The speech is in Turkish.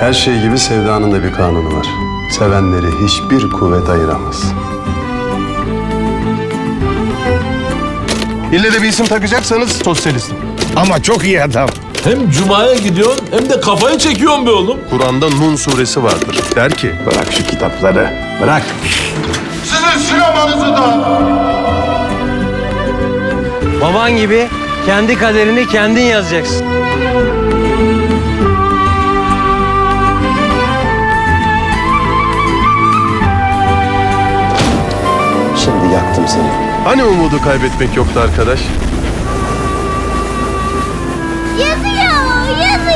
Her şey gibi sevdanın da bir kanunu var. Sevenleri hiçbir kuvvet ayıramaz. İlle de bir isim takacaksanız sosyalistim. Ama çok iyi adam. Hem cumaya gidiyorsun hem de kafayı çekiyorsun be oğlum. Kur'an'da Nun suresi vardır. Der ki, Bırak şu kitapları. Bırak. Baban gibi kendi kaderini kendin yazacaksın. Yaktım seni. hani umudu kaybetmek yoktu arkadaş? Yazıyor, yazıyor.